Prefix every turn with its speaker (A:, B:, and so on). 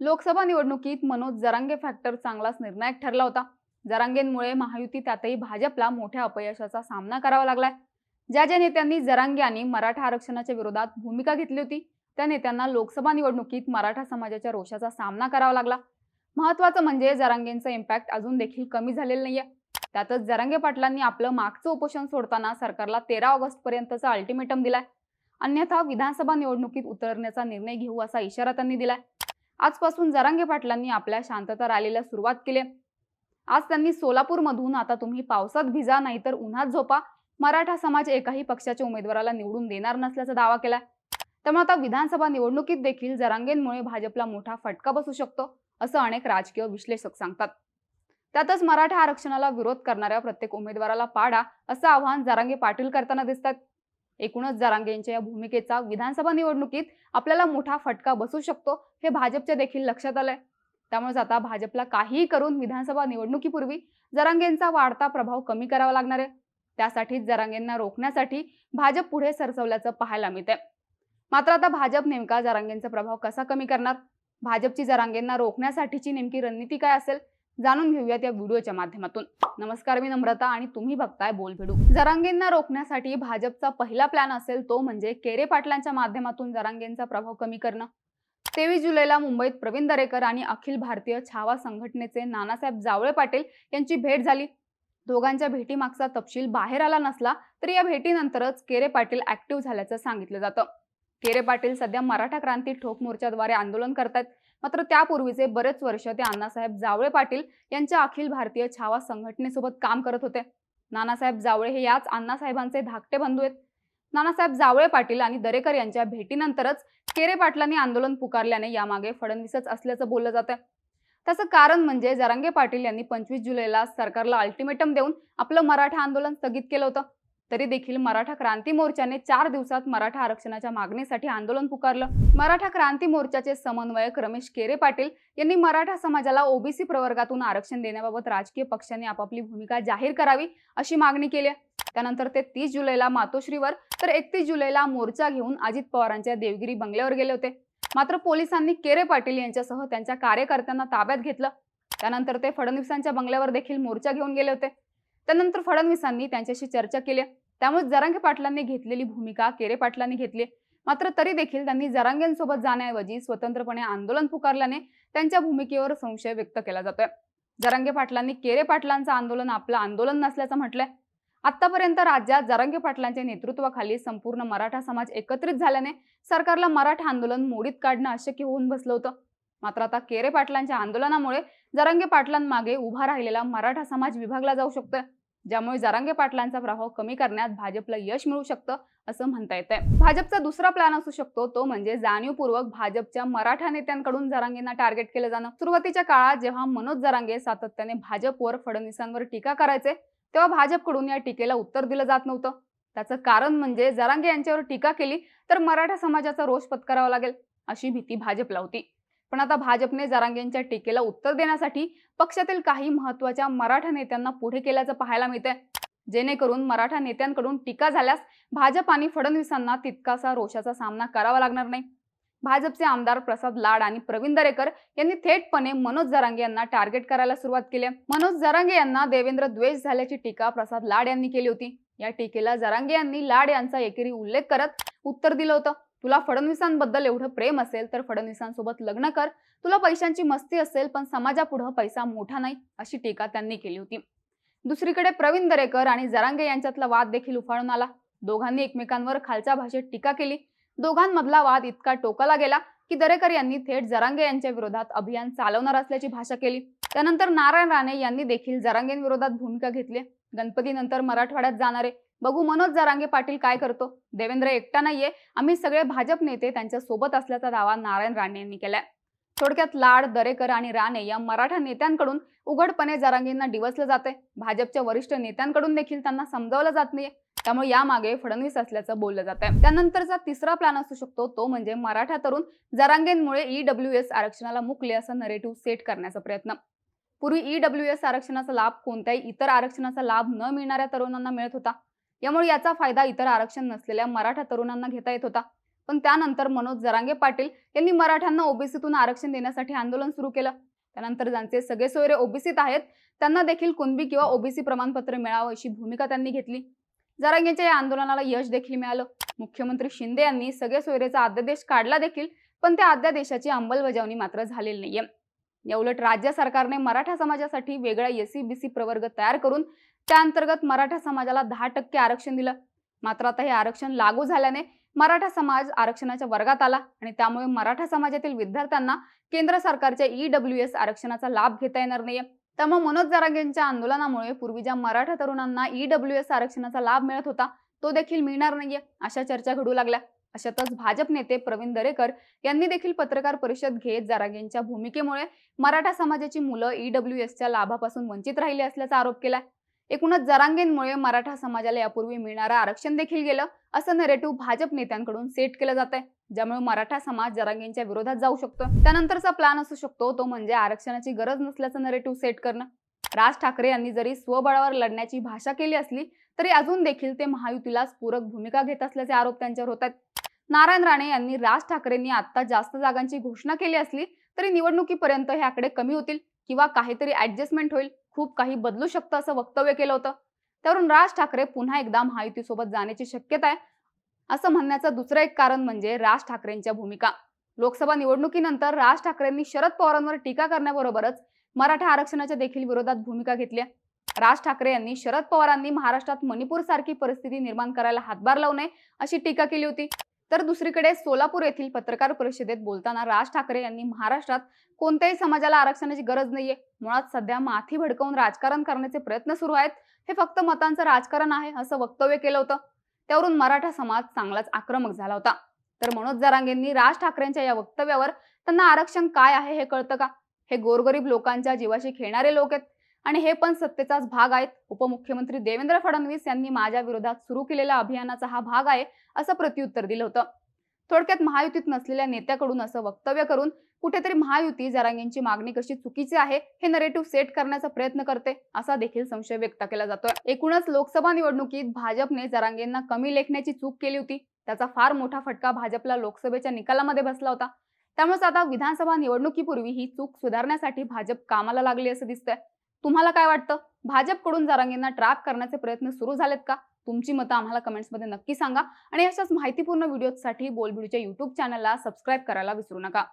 A: लोकसभा निवडणुकीत मनोज जरांगे फॅक्टर चांगलाच निर्णायक ठरला होता. जरांगेंमुळे महायुती त्यातही भाजपला मोठ्या अपयशाचा सामना करावा लागलाय. ज्या ज्या नेत्यांनी जरांगे आणि मराठा आरक्षणाच्या विरोधात भूमिका घेतली होती त्या नेत्यांना लोकसभा निवडणुकीत मराठा समाजाच्या रोषाचा सामना करावा लागला. महत्वाचं म्हणजे जरांगेंचा इम्पॅक्ट अजून देखील कमी झालेलं नाहीये. त्यातच जरांगे पाटलांनी आपलं मागचं उपोषण सोडताना सरकारला तेरा ऑगस्ट पर्यंतचा अल्टिमेटम दिलाय. अन्यथा विधानसभा निवडणुकीत उतरण्याचा निर्णय घेऊ असा इशारा त्यांनी दिलाय. आजपासून जरांगे पाटलांनी आपल्या शांतता रॅलीला सुरुवात केली. आज त्यांनी सोलापूरमधून आता तुम्ही पावसात भिजा नाहीतर उन्हात झोपा. मराठा समाज एकाही पक्षाच्या उमेदवाराला निवडून देणार नसल्याचा दावा केलाय. त्यामुळे आता विधानसभा निवडणुकीत देखील जरांगेंमुळे भाजपला मोठा फटका बसू शकतो असं अनेक राजकीय विश्लेषक सांगतात. त्यातच मराठा आरक्षणाला विरोध करणाऱ्या प्रत्येक उमेदवाराला पाडा असं आवाहन जरांगे पाटील करताना दिसतात एकूणच जरांगेंच्या या भूमिकेचा विधानसभा निवडणुकीत आपल्याला मोठा फटका बसू शकतो हे भाजपच्या देखील लक्षात आलंय. त्यामुळेच आता भाजपला काहीही करून विधानसभा निवडणुकीपूर्वी जरांगेंचा वाढता प्रभाव कमी करावा लागणार आहे. त्यासाठीच जरांगेंना रोखण्यासाठी भाजप पुढे सरसवल्याचं पाहायला मिळतंय. मात्र आता भाजप नेमका जरांगेंचा प्रभाव कसा कमी करणार? भाजपची जरांगेंना रोखण्यासाठीची नेमकी रणनीती काय असेल? जाणून घेऊयात या व्हिडिओच्या माध्यमातून. नमस्कार मी नम्रता आणि तुम्ही बघताय बोलभेडू जरांगेंना रोखण्यासाठी भाजपचा पहिला प्लॅन असेल तो म्हणजे केरे पाटलांच्या माध्यमातून जरांगेंचा प्रभाव कमी करणं. तेवीस जुलैला मुंबईत प्रवीण दरेकर आणि अखिल भारतीय छावा संघटनेचे नानासाहेब जावळे पाटील यांची भेट झाली. दोघांच्या भेटीमागचा तपशील बाहेर आला नसला तरी या भेटीनंतरच केरे पाटील ऍक्टिव्ह झाल्याचं सांगितलं जातं. केरे पाटील सध्या मराठा क्रांती ठोक मोर्चाद्वारे आंदोलन करतात मात्र त्यापूर्वीचे बरेच वर्ष ते अण्णासाहेब जावळे पाटील यांच्या अखिल भारतीय छावा संघटनेसोबत काम करत होते. नानासाहेब जावळे हे याच अण्णासाहेबांचे धाकटे बंधू आहेत. नानासाहेब जावळे पाटील आणि दरेकर यांच्या भेटीनंतरच केरे पाटलांनी आंदोलन पुकारल्याने यामागे फडणवीसच असल्याचं बोललं जातं त्याचं कारण म्हणजे जरांगे पाटील यांनी पंचवीस जुलैला सरकारला अल्टिमेटम देऊन आपलं मराठा आंदोलन स्थगित केलं होतं. तरी देखील मराठा क्रांती मोर्चाने चार दिवसात मराठा आरक्षणाच्या मागणीसाठी आंदोलन पुकारलं. मराठा क्रांती मोर्चाचे समन्वयक रमेश केरे पाटील यांनी मराठा समाजाला ओबीसी प्रवर्गातून आरक्षण देण्याबाबत राजकीय पक्षांनी आपापली भूमिका जाहीर करावी अशी मागणी केली त्यानंतर ते तीस जुलैला मातोश्रीवर तर एकतीस जुलैला मोर्चा घेऊन अजित पवारांच्या देवगिरी बंगल्यावर गेले होते. मात्र पोलिसांनी केरे पाटील यांच्यासह त्यांच्या कार्यकर्त्यांना ताब्यात घेतलं. त्यानंतर ते फडणवीसांच्या बंगल्यावर देखील मोर्चा घेऊन गेले होते. त्यानंतर फडणवीसांनी त्यांच्याशी चर्चा केली. त्यामुळे जरांगे पाटलांनी घेतलेली भूमिका केरे पाटलांनी घेतली. मात्र तरी देखील त्यांनी जरांगेंसोबत जाण्याऐवजी स्वतंत्रपणे आंदोलन पुकारल्याने त्यांच्या भूमिकेवर संशय व्यक्त केला जातोय. जरांगे पाटलांनी केरे पाटलांचं आंदोलन आपलं आंदोलन नसल्याचं म्हटलंय. आतापर्यंत राज्यात जरांगे पाटलांच्या नेतृत्वाखाली संपूर्ण मराठा समाज एकत्रित झाल्याने सरकारला मराठा आंदोलन मोडीत काढणं अशक्य होऊन बसलं होतं. मात्र आता केरे पाटलांच्या आंदोलनामुळे जरांगे पाटलांमागे उभा राहिलेला मराठा समाज विभागला जाऊ शकतोय. ज्यामुळे जरांगे पाटलांचा प्रभाव कमी करण्यात भाजपला यश मिळू शकतं असं म्हणता येतंय. भाजपचा दुसरा प्लॅन असू शकतो तो म्हणजे जाणीवपूर्वक भाजपच्या मराठा नेत्यांकडून जरांगेंना टार्गेट केलं जाणं. सुरुवातीच्या काळात जेव्हा मनोज जरांगे सातत्याने भाजपवर फडणवीसांवर टीका करायचे तेव्हा भाजपकडून या टीकेला उत्तर दिलं जात नव्हतं. त्याचं कारण म्हणजे जरांगे यांच्यावर टीका केली तर मराठा समाजाचा रोष पत्करावा लागेल अशी भीती भाजपला होती. पण आता भाजपने जरांगेंच्या टीकेला उत्तर देण्यासाठी पक्षातील काही महत्त्वाच्या मराठा नेत्यांना पुढे केल्याचं पाहायला मिळतंय. जेणेकरून मराठा नेत्यांकडून टीका झाल्यास भाजप आणि फडणवीसांना तितकासा रोषाचा सामना करावा लागणार नाही. भाजपचे आमदार प्रसाद लाड आणि प्रवीण दरेकर यांनी थेटपणे मनोज जरांगे यांना टार्गेट करायला सुरुवात केली मनोज जरांगे यांना देवेंद्र द्वेष झाल्याची टीका प्रसाद लाड यांनी केली होती. या टीकेला जरांगे यांनी लाड यांचा एकेरी उल्लेख करत उत्तर दिलं होतं. तुला फडणवीसांबद्दल एवढं प्रेम असेल तर फडणवीसांसोबत लग्न कर. तुला पैशांची मस्ती असेल पण समाजापुढं पैसा मोठा नाही अशी टीका त्यांनी केली होती. दुसरीकडे प्रवीण दरेकर आणि जरांगे यांच्यातला वाद देखील उफाळून आला. दोघांनी एकमेकांवर खालच्या भाषेत टीका केली. दोघांमधला वाद इतका टोकाला गेला की दरेकर यांनी थेट जरांगे यांच्या विरोधात अभियान चालवणार असल्याची भाषा केली. त्यानंतर नारायण राणे यांनी देखील जरांगेंविरोधात भूमिका घेतली. गणपतीनंतर मराठवाड्यात जाणारे बघू मनोज जरांगे पाटील काय करतो. देवेंद्र एकटा नाहीये. आम्ही सगळे भाजप नेते त्यांच्यासोबत असल्याचा दावा नारायण राणे यांनी केलाय. थोडक्यात लाड दरेकर आणि राणे या मराठा नेत्यांकडून उघडपणे जरांगेंना डिवसलं जाते भाजपच्या वरिष्ठ नेत्यांकडून देखील त्यांना समजावलं जात नाहीये. त्यामुळे यामागे फडणवीस असल्याचं बोललं जात आहे त्यानंतरचा तिसरा प्लॅन असू शकतो तो म्हणजे मराठा तरुण जरांगेंमुळे ईडब्ल्यू एस आरक्षणाला मुकले असं नरेटिव्ह सेट करण्याचा प्रयत्न. पूर्वी ईडब्ल्यू एस आरक्षणाचा लाभ कोणत्याही इतर आरक्षणाचा लाभ न मिळणाऱ्या तरुणांना मिळत होता. यामुळे याचा फायदा इतर आरक्षण नसलेल्या मराठा तरुणांना घेता येत होता. पण त्यानंतर मनोज जरांगे पाटील यांनी मराठ्यांना ओबीसीतून आरक्षण देण्यासाठी आंदोलन सुरू केलं. त्यानंतर ज्यांचे सगळे सोयरे ओबीसीत आहेत त्यांना देखील कुणबी किंवा ओबीसी प्रमाणपत्र मिळावं अशी भूमिका त्यांनी घेतली. जरांगेंच्या या आंदोलनाला यश देखील मिळालं. मुख्यमंत्री शिंदे यांनी सगळे सोयरेचा अध्यादेश काढला देखील पण त्या अध्यादेशाची अंमलबजावणी मात्र झालेली नाहीये. या उलट राज्य सरकारने मराठा समाजासाठी वेगळा एससी बीसी प्रवर्ग तयार करून त्या अंतर्गत मराठा समाजाला दहा टक्के आरक्षण दिलं. मात्र आता हे आरक्षण लागू झाल्याने मराठा समाज आरक्षणाच्या वर्गात आला आणि त्यामुळे मराठा समाजातील विद्यार्थ्यांना केंद्र सरकारच्या ईडब्ल्यू एस आरक्षणाचा लाभ घेता येणार नाहीये. त्यामुळे मनोज जरागेंच्या आंदोलनामुळे पूर्वी ज्या मराठा तरुणांना ईडब्ल्यू एस आरक्षणाचा लाभ मिळत होता तो देखील मिळणार नाहीये अशा चर्चा घडू लागल्या. अशातच भाजप नेते प्रवीण दरेकर यांनी देखील पत्रकार परिषद घेत जरांगेंच्या भूमिकेमुळे मराठा समाजाची मुलं ईडब्ल्यू एसच्या लाभापासून वंचित राहिली असल्याचा आरोप केलाय. एकूणच जरांगेंमुळे मराठा समाजाला यापूर्वी मिळणारं आरक्षण देखील गेलं असं नरेटिव्ह भाजप नेत्यांकडून सेट केलं जात आहे ज्यामुळे मराठा समाज जरांगेंच्या विरोधात जाऊ शकतो. त्यानंतरचा प्लॅन असू शकतो तो म्हणजे आरक्षणाची गरज नसल्याचं नरेटिव्ह सेट करणं. राज ठाकरे यांनी जरी स्वबळावर लढण्याची भाषा केली असली तरी अजून देखील ते महायुतीलाच पूरक भूमिका घेत असल्याचे आरोप त्यांच्यावर होत आहेत. नारायण राणे यांनी राज ठाकरेंनी आता जास्त जागांची घोषणा केली असली तरी निवडणुकीपर्यंत हे आकडे कमी होतील किंवा काहीतरी ऍडजस्टमेंट होईल खूप काही बदलू शकतं असं वक्तव्य केलं होतं. त्यावरून राज ठाकरे पुन्हा एकदा महायुतीसोबत जाण्याची शक्यता आहे असं म्हणण्याचं दुसरं एक कारण म्हणजे राज ठाकरेंच्या भूमिका. लोकसभा निवडणुकीनंतर राज ठाकरेंनी शरद पवारांवर टीका करण्याबरोबरच मराठा आरक्षणाच्या देखील विरोधात भूमिका घेतली राज ठाकरे यांनी शरद पवारांनी महाराष्ट्रात मणिपूर सारखी परिस्थिती निर्माण करायला हातभार लावू नये अशी टीका केली होती. तर दुसरीकडे सोलापूर येथील पत्रकार परिषदेत बोलताना राज ठाकरे यांनी महाराष्ट्रात कोणत्याही समाजाला आरक्षणाची गरज नाहीये. मुळात सध्या माथी भडकवून राजकारण करण्याचे प्रयत्न सुरू आहेत. हे फक्त मतांचं राजकारण आहे असं वक्तव्य केलं होतं. त्यावरून मराठा समाज चांगलाच आक्रमक झाला होता. तर मनोज जरांगेंनी राज ठाकरेंच्या या वक्तव्यावर त्यांना आरक्षण काय आहे हे कळतं का? हे गोरगरीब लोकांच्या जीवाशी खेळणारे लोक आहेत. आणि हे पण सत्तेचाच भाग आहेत. उपमुख्यमंत्री देवेंद्र फडणवीस यांनी माझ्या विरोधात सुरू केलेल्या अभियानाचा हा भाग आहे असं प्रत्युत्तर दिलं होतं. थोडक्यात महायुतीत नसलेल्या नेत्याकडून असं वक्तव्य करून कुठेतरी महायुती जरांगेंची मागणी कशी चुकीची आहे हे नरेटिव्ह सेट करण्याचा प्रयत्न करते असा देखील संशय व्यक्त केला जातोय. एकूणच लोकसभा निवडणुकीत भाजपने जरांगेंना कमी लेखण्याची चूक केली होती. त्याचा फार मोठा फटका भाजपला लोकसभेच्या निकालामध्ये बसला होता. त्यामुळेच आता विधानसभा निवडणुकीपूर्वी ही चूक सुधारण्यासाठी भाजप कामाला लागली असं दिसतंय. तुम्हाला काय वाटतं? भाजपकडून जरांगेंना ट्रॅप करण्याचे प्रयत्न सुरू झालेत का? तुमची मतं आम्हाला कमेंट्समध्ये नक्की सांगा. आणि अशाच माहितीपूर्ण व्हिडिओसाठी बोलबिडूच्या युट्यूब चॅनलला सबस्क्राईब करायला विसरू नका.